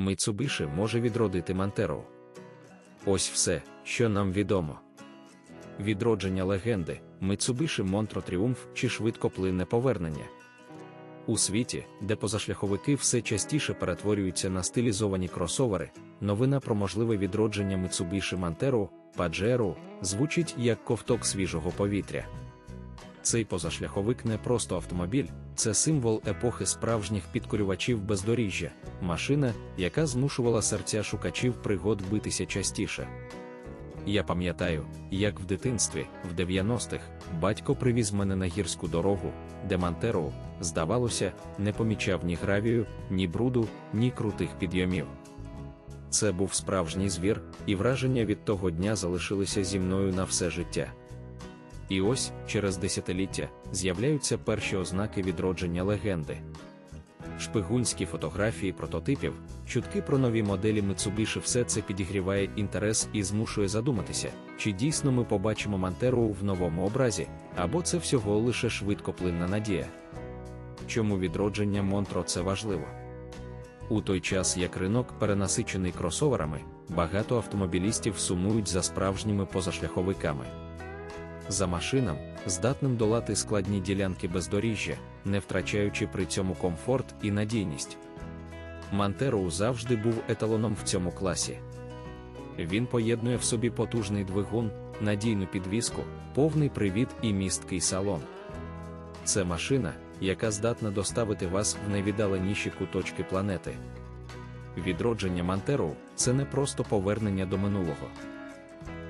Mitsubishi може відродити Мантеру. Ось все, що нам відомо. Відродження легенди, Mitsubishi Montro Triumph чи швидкоплинне повернення. У світі, де позашляховики все частіше перетворюються на стилізовані кросовери, новина про можливе відродження Mitsubishi Montero, Pajero, звучить як ковток свіжого повітря. Цей позашляховик не просто автомобіль, це символ епохи справжніх підкорювачів бездоріжжя, машина, яка змушувала серця шукачів пригод битися частіше. Я пам'ятаю, як в дитинстві, в 90-х, батько привіз мене на гірську дорогу, де Мантероу, здавалося, не помічав ні гравію, ні бруду, ні крутих підйомів. Це був справжній звір, і враження від того дня залишилися зі мною на все життя. І ось, через десятиліття, з'являються перші ознаки відродження легенди. Шпигунські фотографії прототипів, чутки про нові моделі Mitsubishi все це підігріває інтерес і змушує задуматися, чи дійсно ми побачимо Мантеру в новому образі, або це всього лише швидкоплинна надія. Чому відродження Монтро це важливо? У той час, як ринок перенасичений кросоверами, багато автомобілістів сумують за справжніми позашляховиками. За машинам, здатним долати складні ділянки бездоріжжя, не втрачаючи при цьому комфорт і надійність. Мантероу завжди був еталоном в цьому класі. Він поєднує в собі потужний двигун, надійну підвіску, повний привід і місткий салон. Це машина, яка здатна доставити вас в найвіддаленіші куточки планети. Відродження Мантероу це не просто повернення до минулого.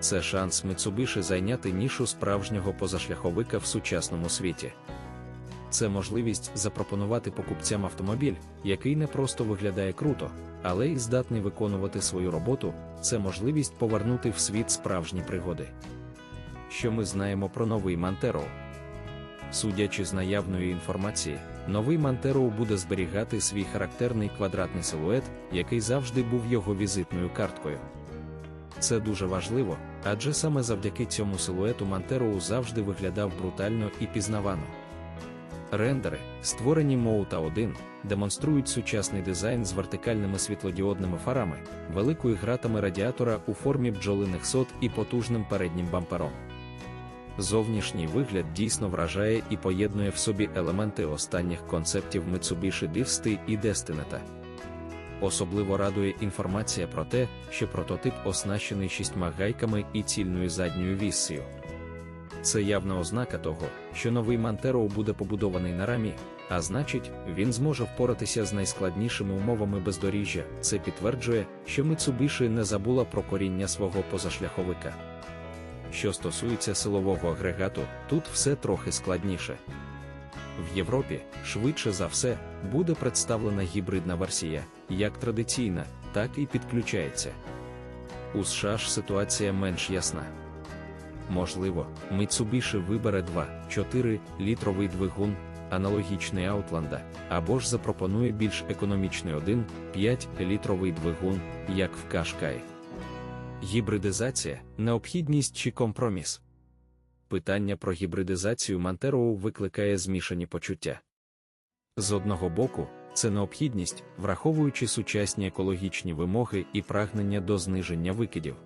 Це шанс Mitsubishi зайняти нішу справжнього позашляховика в сучасному світі. Це можливість запропонувати покупцям автомобіль, який не просто виглядає круто, але й здатний виконувати свою роботу. Це можливість повернути в світ справжні пригоди. Що ми знаємо про новий Мантеро? Судячи з наявної інформації, новий Мантеро буде зберігати свій характерний квадратний силует, який завжди був його візитною карткою. Це дуже важливо, адже саме завдяки цьому силуету Мантероу завжди виглядав брутально і пізнавано. Рендери, створені Моута 1, демонструють сучасний дизайн з вертикальними світлодіодними фарами, великою гратами радіатора у формі бджолиних сот і потужним переднім бампером. Зовнішній вигляд дійсно вражає і поєднує в собі елементи останніх концептів Mitsubishi Divsty і Destineta. Особливо радує інформація про те, що прототип оснащений шістьма гайками і цільною задньою віссію. Це явна ознака того, що новий Мантеро буде побудований на рамі, а значить, він зможе впоратися з найскладнішими умовами бездоріжжя. Це підтверджує, що Mitsubishi не забула про коріння свого позашляховика. Що стосується силового агрегату, тут все трохи складніше. В Європі, швидше за все, буде представлена гібридна версія, як традиційна, так і підключається. У США ж ситуація менш ясна. Можливо, Mitsubishi вибере 2-4 літровий двигун, аналогічний Outlander, або ж запропонує більш економічний 1-5 літровий двигун, як в Qashqai. Гібридизація необхідність чи компроміс. Питання про гібридизацію Мантероу викликає змішані почуття. З одного боку, це необхідність, враховуючи сучасні екологічні вимоги і прагнення до зниження викидів.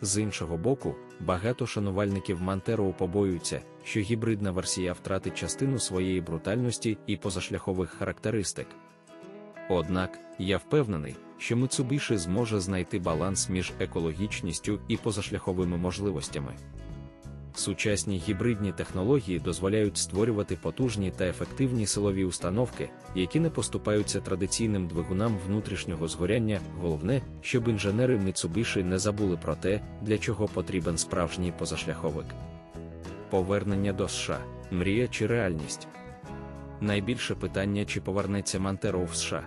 З іншого боку, багато шанувальників Мантероу побоюються, що гібридна версія втратить частину своєї брутальності і позашляхових характеристик. Однак, я впевнений, що Mitsubishi зможе знайти баланс між екологічністю і позашляховими можливостями. Сучасні гібридні технології дозволяють створювати потужні та ефективні силові установки, які не поступаються традиційним двигунам внутрішнього згоряння. Головне, щоб інженери Mitsubishi не забули про те, для чого потрібен справжній позашляховик. Повернення до США мрія чи реальність. Найбільше питання, чи повернеться Мантеро в США.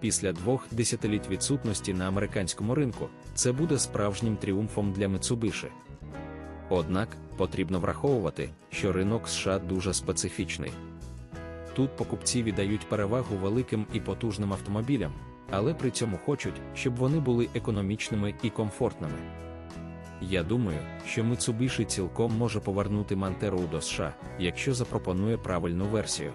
Після двох десятиліть відсутності на американському ринку це буде справжнім тріумфом для Mitsubishi. Однак потрібно враховувати, що ринок США дуже специфічний. Тут покупці віддають перевагу великим і потужним автомобілям, але при цьому хочуть, щоб вони були економічними і комфортними. Я думаю, що Mitsubishi цілком може повернути Мантеру до США, якщо запропонує правильну версію.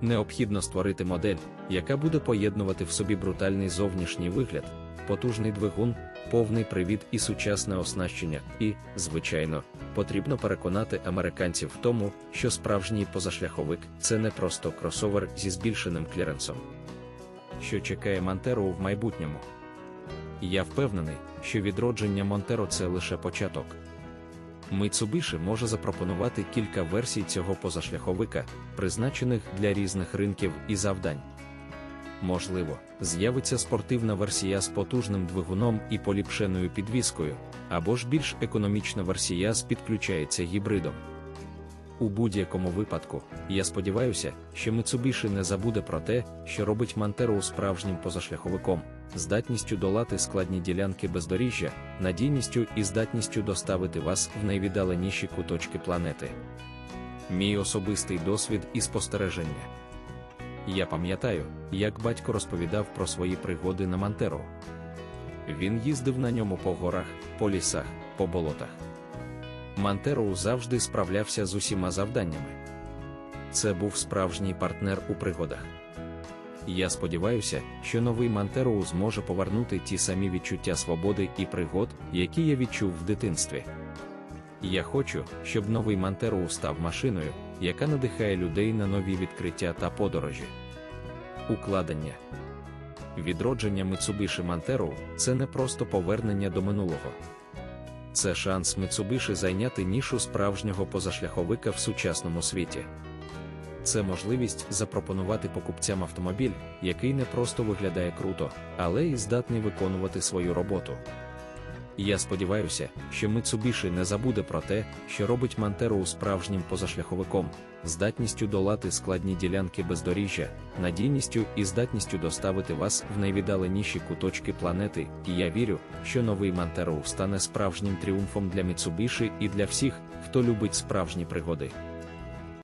Необхідно створити модель, яка буде поєднувати в собі брутальний зовнішній вигляд, потужний двигун, повний привід і сучасне оснащення. І, звичайно, потрібно переконати американців в тому, що справжній позашляховик це не просто кросовер зі збільшеним кліренсом. Що чекає Монтеро в майбутньому? Я впевнений, що відродження Монтеро це лише початок. Mitsubishi може запропонувати кілька версій цього позашляховика, призначених для різних ринків і завдань. Можливо, з'явиться спортивна версія з потужним двигуном і поліпшеною підвіскою, або ж більш економічна версія з підключається гібридом. У будь-якому випадку, я сподіваюся, що Mitsubishi не забуде про те, що робить Монтеро справжнім позашляховиком, здатністю долати складні ділянки бездоріжжя, надійністю і здатністю доставити вас в найвіддаленіші куточки планети. Мій особистий досвід і спостереження. Я пам'ятаю, як батько розповідав про свої пригоди на Монтеро. Він їздив на ньому по горах, по лісах, по болотах. Мантероу завжди справлявся з усіма завданнями. Це був справжній партнер у пригодах. Я сподіваюся, що новий Мантероу зможе повернути ті самі відчуття свободи і пригод, які я відчув в дитинстві. Я хочу, щоб новий Мантероу став машиною, яка надихає людей на нові відкриття та подорожі. Укладення відродження Mitsubishi Manteru – це не просто повернення до минулого. Це шанс Mitsubishi зайняти нішу справжнього позашляховика в сучасному світі. Це можливість запропонувати покупцям автомобіль, який не просто виглядає круто, але й здатний виконувати свою роботу. Я сподіваюся, що Mitsubishi не забуде про те, що робить Мантеру справжнім позашляховиком, здатністю долати складні ділянки бездоріжжя, надійністю і здатністю доставити вас в найвіддаленіші куточки планети. І я вірю, що новий Мантеру стане справжнім тріумфом для Mitsubishi і для всіх, хто любить справжні пригоди.